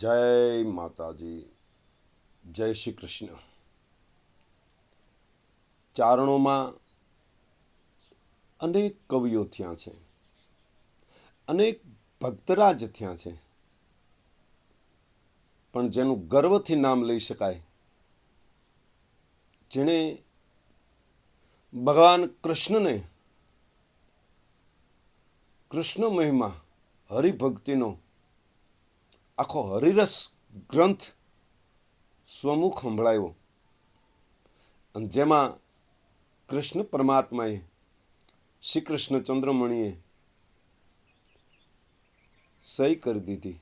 જય માતાજી, જય શ્રી કૃષ્ણ. ચારણોમાં અનેક કવિઓ થયા છે, અનેક ભક્તરાજ થયા છે, પણ જેનું ગર્વથી નામ લઈ શકાય, જેણે ભગવાન કૃષ્ણને કૃષ્ણ મહિમા, હરિભક્તિનો આખો હરિરસ ગ્રંથ સ્વમુખ સંભળાયો. અને જેમાં કૃષ્ણ પરમાત્માએ શ્રી કૃષ્ણ ચંદ્રમણીએ સહી કરી દીધી.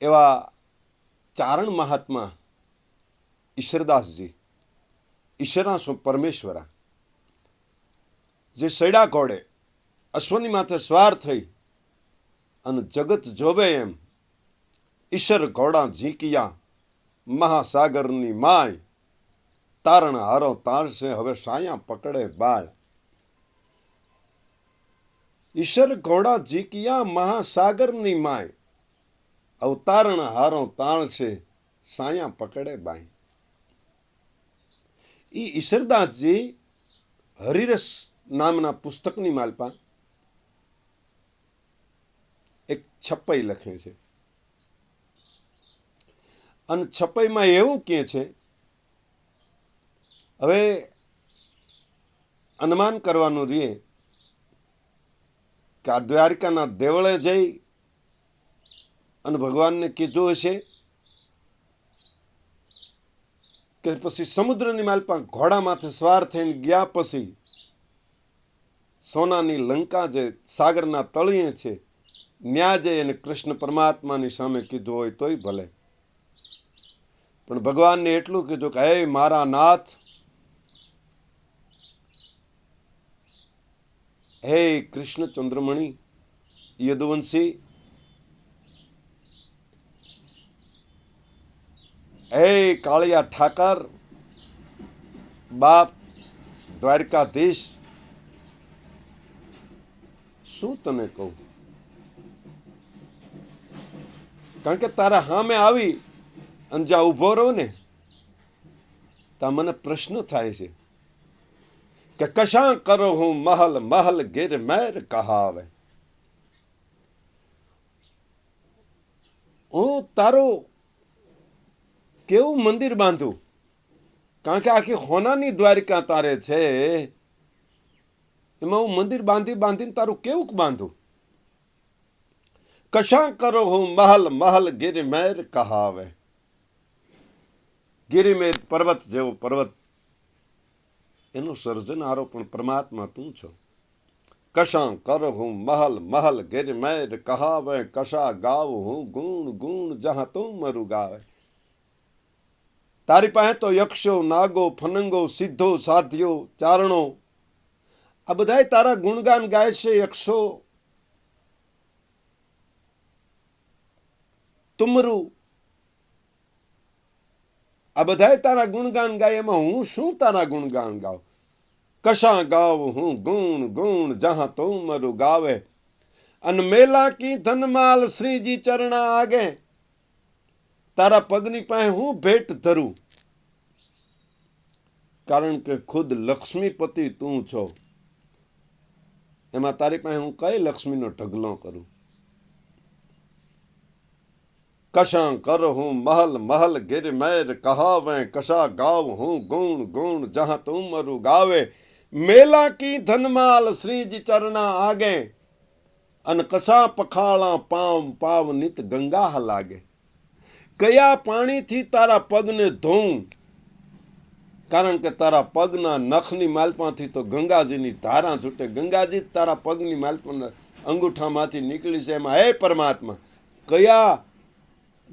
એવા ચારણ મહાત્મા ઈશ્વરદાસજી ઈશ્વરા પરમેશ્વરા, જે સૈડા ઘોડે અશ્વની માથે સ્વાર થઈ અને જગત જોવે એમ. ઈશ્વર ઘોડા ઝીંકિયા, મહાસાગરની માય. તારણ હારો તારશે હવે સાયા પકડે બાળ ઈશ્વર ઘોડા ઝીંકિયા, મહાસાગરની માય. અવતારણ હારો તાણશે, સાયા પકડે બાય. ઈ ઈશ્વરદાસજી હરિરસ નામના પુસ્તકની માલપા એક છપ્પઈ લખે છે. અને છપ્પઈમાં એવું કહે છે, હવે અનુમાન કરવાનું રહીએ કે આ દ્વારિકાના દેવળે જઈ અને ભગવાનને કીધું હશે કે પછી સમુદ્રની માલપા ઘોડા માથે સ્વાર થઈને ગયા પછી સોનાની લંકા જે સાગરના તળિયે છે ન્યા જઈ કૃષ્ણ પરમાત્માની સામે કીધું હોય તોય ભલે. પણ ભગવાનને એટલું કીધું કે, હે મારા નાથ, હે કૃષ્ણ ચંદ્રમણી યદુવંશી, હે કાળિયા ઠાકર, બાપ દ્વારકાધીશ, શું તને કહું? કારણ કે તારા સામે આવી અને જ્યાં ઊભો રહો ને, ત્યાં મને પ્રશ્ન થાય છે કે કશા કરો હું મહલ મહલ ગેર મેર કહાવે? હું તારું કેવું મંદિર બાંધું? કારણ કે આખી હોનાની દ્વારિકા તારે છે, એમાં હું મંદિર બાંધી, બાંધીને તારું કેવું બાંધું? કશા કરો હું મહલ મહલ ગિરિમેર કહાવે. ગિરિમેર પર્વત જેવો પર્વત. એનું સર્જનારો પણ પરમાત્મા તું છો. કશા કરો હું મહલ મહલ ગિરિમેર કહાવે, કશા ગાવ હું ગુણ ગુણ જહા તું મરુ ગાવે. તારી પાસે તો યક્ષો, નાગો, ફનંગો, સિદ્ધો, સાધ્યો, ચારણો. આ બધાય તારા ગુણગાન ગાય છે યક્ષો. તુમરું. આ બધાય તારા ગુણગાન ગાય, એમાં હું શું તારા ગુણગાન ગાવ કશા ગાવ હું ગુણ ગુણ જહા તુમરું ગાવે? અને મેલા કી ધનમાલ શ્રીજી ચરણા આગે? તારા પગની પાસે હું ભેટ ધરું? કારણ કે ખુદ લક્ષ્મીપતિ તું છો. એમાં તારી પાસે હું કઈ લક્ષ્મીનો ઢગલો કરું? કશા કર હું મહલ મહલ ગિર મેર કહાવે, કશા ગાવ હું ગુણ ગુણ જહા તું મરુ ગાવે. મેલા કી ધનમાલ શ્રીજી ચરણા આગે, અને કશા પખાળા પાવ પાવ નિત ગંગા લાગે. કયા પાણીથી તારા પગને ધોઉં? કારણ કે તારા પગના નખની માલપાથી તો ગંગાજીની ધારા છૂટે. ગંગાજી તારા પગની માલપાના અંગૂઠામાંથી નીકળી છે એમાં, હે પરમાત્મા, કયા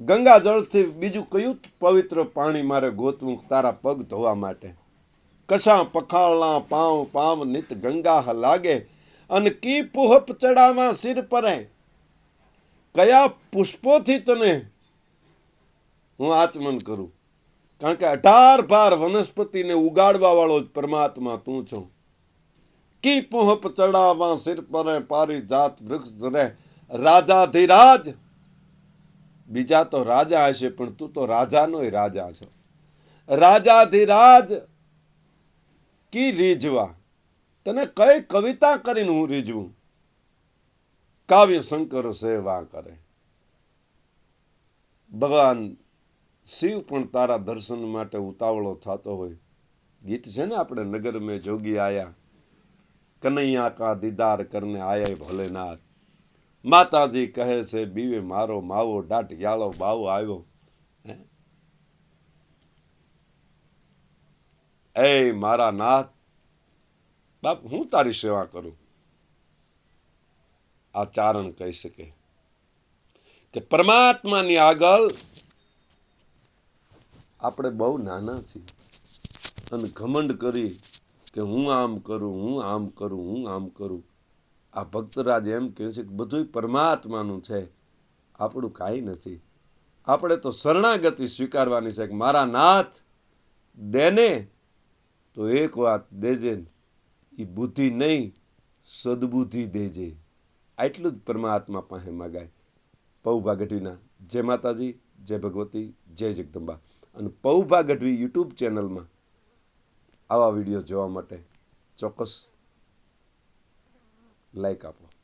ગંગા જળથી બીજું કયું પવિત્ર પાણી મારે ગોતવું તારા પગ ધોવા માટે? કશા પખાળના પાવ પાવ નિત ગંગા લાગે? અને કી પુહપ ચડાવવા સિર પરે? કયા પુષ્પોથી તને હું આચમન કરું? કારણ કે અઢાર ભાર વનસ્પતિને ઉગાડવા વાળો જ પરમાત્મા તું છો. કી પુહપ ચડાવા સિર પરે? પારી જાત વૃક્ષ રે રાજાધિરાજ બીજા તો રાજા હશે, પણ તું તો રાજાનોય રાજા છો. રાજાધિરાજ કી રીઝવા? તને કઈ કવિતા કરીને હું રીઝવું? કાવ્ય શંકર સેવા કરે. ભગવાન શિવ પણ તારા દર્શન માટે ઉતાવળો થતો હોય. ગીત છે ને આપણે, નગર મેં જોગી આયા, કનૈયા કા દીદાર કરને આયા ભોલેનાથ. માતાજી કહે છે, બીવે મારો માવો ડાટિયાળો બાવો આવ્યો. એ મારા નાથ, બાપ, હું તારી સેવા કરું? આ ચારણ કહી શકે કે પરમાત્માની આગળ આપણે બહુ નાના છીએ અને ઘમંડ કરી કે હું આમ કરું, હું આમ કરું, હું આમ કરું. આ ભક્તરાજ એમ કહે છે કે બધું પરમાત્માનું છે. આપણું કાંઈ નથી. આપણે તો શરણાગતિ સ્વીકારવાની છે કે મારા નાથ દેને તો એક વાત દેજે એ બુદ્ધિ નહીં, સદબુદ્ધિ દેજે. આટલું જ પરમાત્મા પાસે માગાય. પૌ ભાગઢવીના જય માતાજી, જય ભગવતી, જય જગદંબા. અને પૌ ભાગઢવી યુટ્યુબ ચેનલમાં આવા વીડિયો જોવા માટે ચોક્કસ લાઈક આપો.